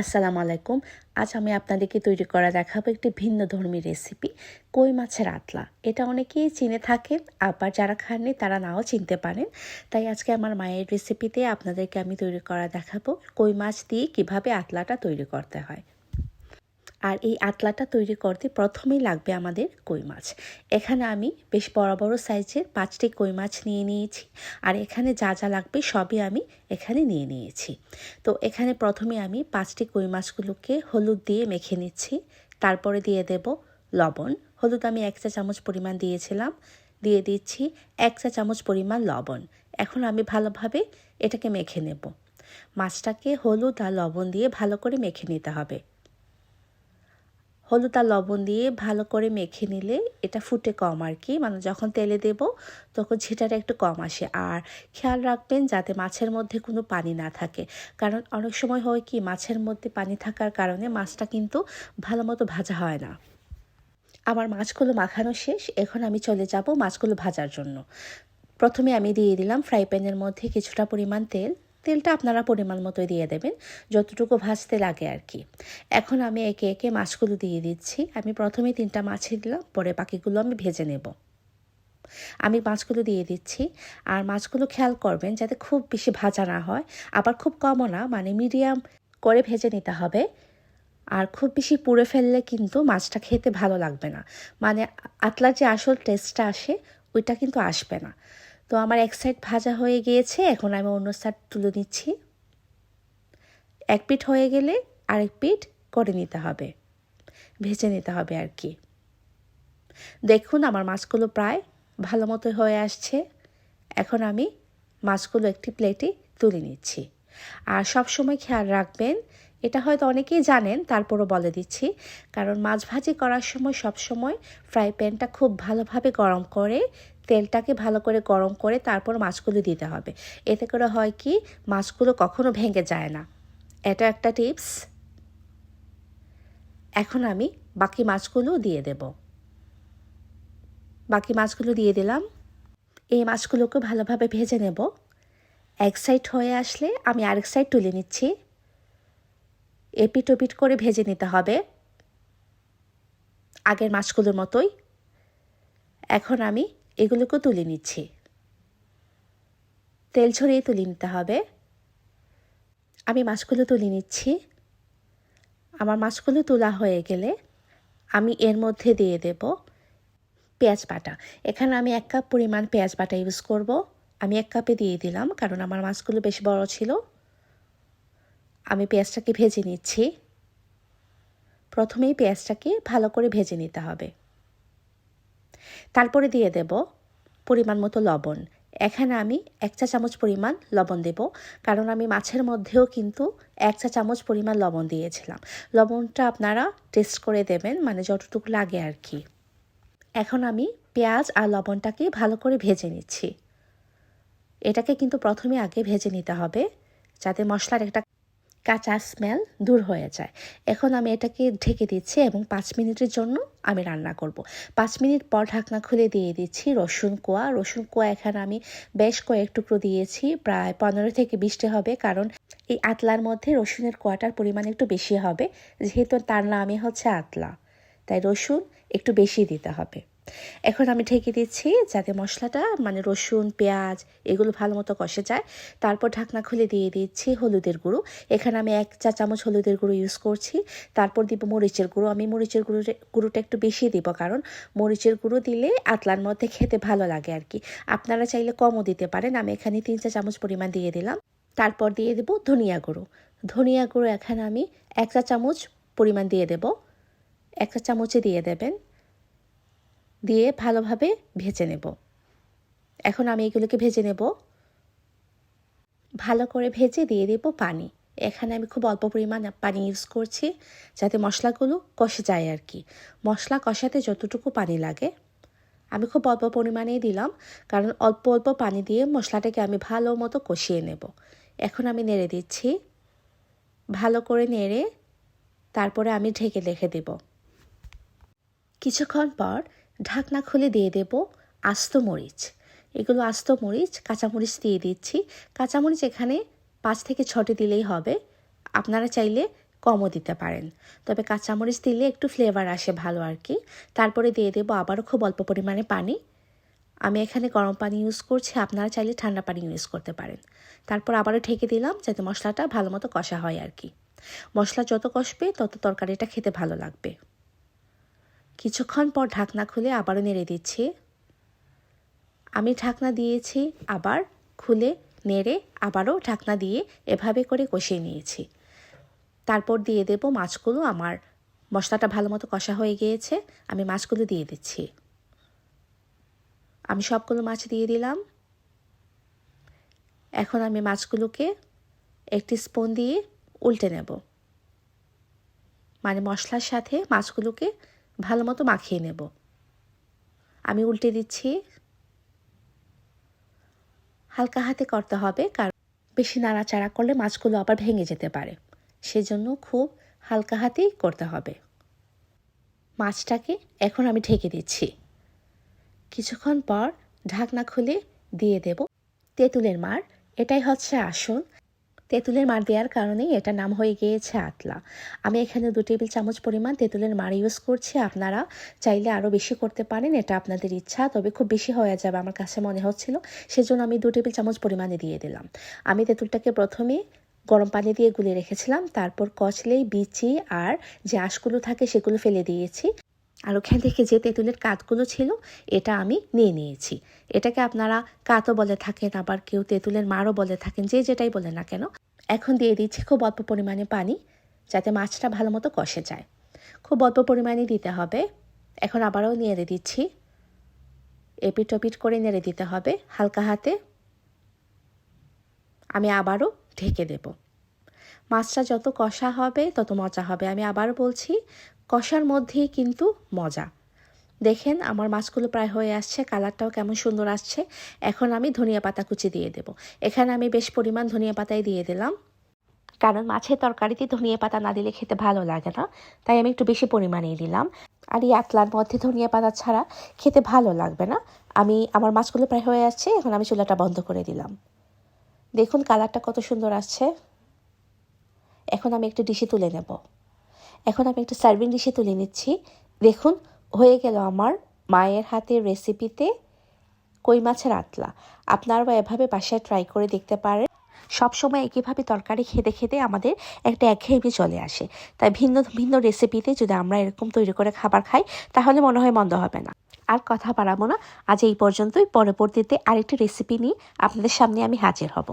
আসসালামু আলাইকুম। আজ আমি আপনাদেরকে তৈরি করা দেখাবো একটি ভিন্ন ধর্মী রেসিপি কই মাছের আতলা। এটা অনেকেই চিনে থাকেন, আবার যারা খাননি তারা নাও চিনতে পারেন। তাই আজকে আমার মায়ের রেসিপিতে আপনাদেরকে আমি তৈরি করা দেখাবো কই মাছ দিয়ে কীভাবে আতলাটা তৈরি করতে হয়। আর এই আটলাটা তৈরি করতে প্রথমেই লাগবে আমাদের কই মাছ। এখানে আমি বেশ বড় বড় সাইজের পাঁচটি কই মাছ নিয়ে নিয়েছি আর এখানে যা যা লাগবে সবই আমি এখানে নিয়ে নিয়েছি। তো এখানে প্রথমে আমি পাঁচটি কই মাছগুলোকে হলুদ দিয়ে মেখে নিচ্ছি, তারপরে দিয়ে দেব লবণ। হলুদ আমি এক চা চামচ পরিমাণ দিয়েছিলাম, দিয়ে দিচ্ছি এক চা চামচ পরিমাণ লবণ। এখন আমি ভালোভাবে এটাকে মেখে নেব। মাছটাকে হলুদ আর লবণ দিয়ে ভালো করে মেখে নিতে হবে। হলুদ আর লবণ দিয়ে ভালো করে মেখে নিলে এটা ফুটে কম আর কি। মানে যখন তেলে দেব তখন ঝিটাটা একটু কম আসে। আর খেয়াল রাখবেন যাতে মাছের মধ্যে কোনো পানি না থাকে। কারণ অনেক সময় হয় কি, মাছের মধ্যে পানি থাকার কারণে মাছটা কিন্তু ভালো মতো ভাজা হয় না। আমার মাছগুলো মাখানো শেষ। এখন আমি চলে যাব মাছগুলো ভাজার জন্য। প্রথমে আমি দিয়ে দিলাম ফ্রাই প্যানের মধ্যে কিছুটা পরিমাণ তেল। তেলটা আপনারা পরিমাণ মতোই দিয়ে দেবেন, যতটুকু ভাজতে লাগে আর কি এখন আমি একে একে মাছগুলো দিয়ে দিচ্ছি। আমি প্রথমে তিনটা মাছই দিলাম, পরে বাকিগুলো আমি ভেজে নেব। আমি মাছগুলো দিয়ে দিচ্ছি। আর মাছগুলো খেয়াল করবেন যাতে খুব বেশি ভাজা না হয়, আবার খুব কমও না মানে মিডিয়াম করে ভেজে নিতে হবে। আর খুব বেশি পুড়ে ফেললে কিন্তু মাছটা খেতে ভালো লাগবে না। মানে আতলার যে আসল টেস্টটা আসে, ওইটা কিন্তু আসবে না। তো আমার এক সাইড ভাজা হয়ে গিয়েছে, এখন আমি অন্য সাইড তুলে নিচ্ছি। এক পিঠ হয়ে গেলে আরেক পিঠ করে নিতে হবে, ভেজে নিতে হবে আর কি। দেখুন আমার মাছগুলো প্রায় ভালো মতো হয়ে আসছে, এখন আমি মাছগুলো একটি প্লেটে তুলে নিচ্ছি। আর সব সময় খেয়াল রাখবেন এটা হয়তো অনেকেই জানেন, তারপরও বলে দিচ্ছি। কারণ মাছ ভাজি করার সময় সব সময় ফ্রাই প্যানটা খুব ভালোভাবে গরম করে, তেলটাকে ভালো করে গরম করে তারপর মাছগুলো দিতে হবে। এতে করে হয় কি, মাছগুলো কখনো ভেঙে যায় না। এটা একটা টিপস। এখন আমি বাকি মাছগুলো দিয়ে দেব। বাকি মাছগুলো দিয়ে দিলাম। এই মাছগুলোকে ভালোভাবে ভেজে নেব। এক সাইড হয়ে আসলে আমি আরেক সাইড তুলে নিচ্ছি। এপিট ওপিট করে ভেজে নিতে হবে আগের মাছগুলোর মতোই। এখন আমি এগুলোকে তুলে নিচ্ছি। তেল ছড়িয়ে তুলে নিতে হবে। আমি মাছগুলো তুলে নিচ্ছি। আমার মাছগুলো তোলা হয়ে গেলে আমি এর মধ্যে দিয়ে দেব পেঁয়াজ বাটা। এখানে আমি এক কাপ পরিমাণ পেঁয়াজ বাটা ইউজ করব। আমি এক কাপে দিয়ে দিলাম, কারণ আমার মাছগুলো বেশ বড় ছিল। আমি পেঁয়াজটাকে ভেজে নিচ্ছি। প্রথমেই পেঁয়াজটাকে ভালো করে ভেজে নিতে হবে। তারপরে দিয়ে দেব পরিমাণ মতো লবণ। এখানে আমি এক চা চামচ পরিমাণ লবণ দেব, কারণ আমি মাছের মধ্যেও কিন্তু এক চা চামচ পরিমাণ লবণ দিয়েছিলাম। লবণটা আপনারা টেস্ট করে দেবেন মানে যতটুকু লাগে আর কি। এখন আমি পেঁয়াজ আর লবণটাকে ভালো করে ভেজে নিচ্ছি। এটাকে কিন্তু প্রথমে আগে ভেজে নিতে হবে, যাতে মশলার একটা কাঁচা স্মেল দূর হয়ে যায়। এখন আমি এটাকে ঢেকে দিচ্ছি এবং পাঁচ মিনিটের জন্য আমি রান্না করব। পাঁচ মিনিট পর ঢাকনা খুলে দিয়ে দিচ্ছি রসুন কোয়া। রসুন কোয়া এখানে আমি বেশ কয়েক টুকরো দিয়েছি, প্রায় পনেরো থেকে বিশটি হবে, কারণ এই আতলার মধ্যে রসুনের কোয়াটার পরিমাণ একটু বেশি হবে, যেহেতু তার নামই হচ্ছে আতলা। তাই রসুন একটু বেশি দিতে হবে। এখন আমি ঢেকে দিচ্ছি যাতে মশলাটা মানে রসুন, পেঁয়াজ এগুলো ভালো মতো কষে যায়। তারপর ঢাকনা খুলে দিয়ে দিচ্ছি হলুদের গুঁড়ো। এখানে আমি এক চা চামচ হলুদের গুঁড়ো ইউজ করছি। তারপর দিব মরিচের গুঁড়ো। আমি মরিচের গুঁড়ো গুঁড়োটা একটু বেশি দিব কারণ মরিচের গুঁড়ো দিলে আতলার মধ্যে খেতে ভালো লাগে আর কি। আপনারা চাইলে কমও দিতে পারেন। আমি এখানে তিন চা চামচ পরিমাণ দিয়ে দিলাম। তারপর দিয়ে দেব ধনিয়া গুঁড়ো। ধনিয়া গুঁড়ো এখানে আমি এক চা চামচ পরিমাণ দিয়ে দেব। এক চা চামচে দিয়ে দেবেন। দিয়ে ভালোভাবে ভেজে নেব। এখন আমি এগুলোকে ভেজে নেব। ভালো করে ভেজে দিয়ে দেব পানি। এখানে আমি খুব অল্প পরিমাণ পানি ইউজ করছি যাতে মশলাগুলো কষে যায় আর কি। মশলা কষাতে যতটুকু পানি লাগে। আমি খুব অল্প পরিমাণেই দিলাম, কারণ অল্প অল্প পানি দিয়ে মশলাটাকে আমি ভালো মতো কষিয়ে নেব। এখন আমি নেড়ে দিচ্ছি। ভালো করে নেড়ে তারপরে আমি ঢেকে রেখে দেব। কিছুক্ষণ পর ঢাকনা খুলে দিয়ে দেব আস্ত মরিচ। এগুলো আস্ত মরিচ কাঁচামরিচ দিয়ে দিচ্ছি। কাঁচামরিচ এখানে পাঁচ থেকে ছটি দিলেই হবে। আপনারা চাইলে কমও দিতে পারেন। তবে কাঁচামরিচ দিলে একটু ফ্লেভার আসে ভালো আর কি। তারপরে দিয়ে দেবো আবারও খুব অল্প পরিমাণে পানি। আমি এখানে গরম পানি ইউজ করছি, আপনারা চাইলে ঠান্ডা পানি ইউজ করতে পারেন। তারপর আবারও ঢেকে দিলাম যাতে মশলাটা ভালো মতো কষা হয় আর কি। মশলা যত কষবে তত তরকারিটা খেতে ভালো লাগবে। কিছুক্ষণ পর ঢাকনা খুলে আবারও নেড়ে দিচ্ছি। আমি ঢাকনা দিয়েছি, আবার খুলে, নেড়ে আবারও ঢাকনা দিয়ে এভাবে করে কষিয়ে নিয়েছি। তারপর দিয়ে দেব মাছগুলো। আমার মশলাটা ভালো মতো কষা হয়ে গিয়েছে, আমি মাছগুলো দিয়ে দিচ্ছি। আমি সবগুলো মাছ দিয়ে দিলাম। এখন আমি মাছগুলোকে একটি স্পুন দিয়ে উল্টে নেব। মানে মশলার সাথে মাছগুলোকে ভালো মতো মাখিয়ে নেব। আমি উল্টে দিচ্ছি। হালকা হাতে করতে হবে, কারণ বেশি নাড়াচাড়া করলে মাছগুলো আবার ভেঙে যেতে পারে। সেজন্য খুব হালকা হাতেই করতে হবে। মাছটাকে এখন আমি ঢেকে দিচ্ছি। কিছুক্ষণ পর ঢাকনা খুলে দিয়ে দেব তেঁতুলের মার। এটাই হচ্ছে আসল তেঁতুলের মার দেওয়ার কারণেই এটা নাম হয়ে গিয়েছে আতলা। আমি এখানে দু টেবিল চামচ পরিমাণ তেঁতুলের মার ইউজ করছি। আপনারা চাইলে আরও বেশি করতে পারেন, এটা আপনাদের ইচ্ছা, তবে খুব বেশি হয়ে যাবে আমার কাছে মনে হচ্ছিল। সেজন্য আমি দু টেবিল চামচ পরিমাণে দিয়ে দিলাম। আমি তেঁতুলটাকে প্রথমে গরম পানি দিয়ে গুলে রেখেছিলাম, তারপর কচলেই বিচি আর যে আঁশগুলো থাকে সেগুলো ফেলে দিয়েছি। আর ওখান থেকে যে তেঁতুলের কাতগুলো ছিল, এটা আমি নিয়ে নিয়েছি। এটাকে আপনারা কাতও বলে থাকেন, আবার কেউ তেঁতুলের মারও বলে থাকেন, যে যেটাই বলে না কেন। এখন দিয়ে দিচ্ছি খুব অল্প পরিমাণে পানি, যাতে মাছটা ভালো মতো কষে যায়। খুব অল্প পরিমাণে দিতে হবে। এখন আবারও নেড়ে দিচ্ছি। এপিট ওপিট করে নেড়ে দিতে হবে, হালকা হাতে। আমি আবারও ঢেকে দেব। মাছটা যত কষা হবে, তত মজা হবে। আমি আবার বলছি কষার মধ্যেই কিন্তু মজা। দেখেন, আমার মাছগুলো প্রায় হয়ে আসছে, কালারটাও কেমন সুন্দর আসছে। এখন আমি ধনিয়া পাতা কুচি দিয়ে দেব। এখানে আমি বেশ পরিমাণ ধনিয়া পাতাই দিয়ে দিলাম। কারণ মাছের তরকারিতে ধনিয়া পাতা না দিলে খেতে ভালো লাগে না, তাই আমি একটু বেশি পরিমাণেই দিলাম। আর এই আতলার মধ্যে ধনিয়া পাতা ছাড়া খেতে ভালো লাগবে না। আমি, আমার মাছগুলো প্রায় হয়ে আসছে, এখন আমি চুলাটা বন্ধ করে দিলাম। দেখুন, কালারটা কত সুন্দর আসছে। এখন আমি একটু ডিশে তুলে নেব। এখন আমি একটা সার্ভিং ডিশে তুলে নিচ্ছি। দেখুন, হয়ে গেল আমার মায়ের হাতের রেসিপিতে কই মাছের আতলা। আপনারাও এভাবে বাসায় ট্রাই করে দেখতে পারেন। সবসময় একইভাবে তরকারি খেতে খেতে আমাদের একটা একঘেয়েমি চলে আসে। তাই ভিন্ন ভিন্ন রেসিপিতে যদি আমরা এরকম তৈরি করে খাবার খাই, তাহলে মনে হয় মন্দ হবে না। আর কথা বাড়াবো না। আজ এই পর্যন্তই। পরবর্তীতে আরেকটি রেসিপি নিয়ে আপনাদের সামনে আমি হাজির হব।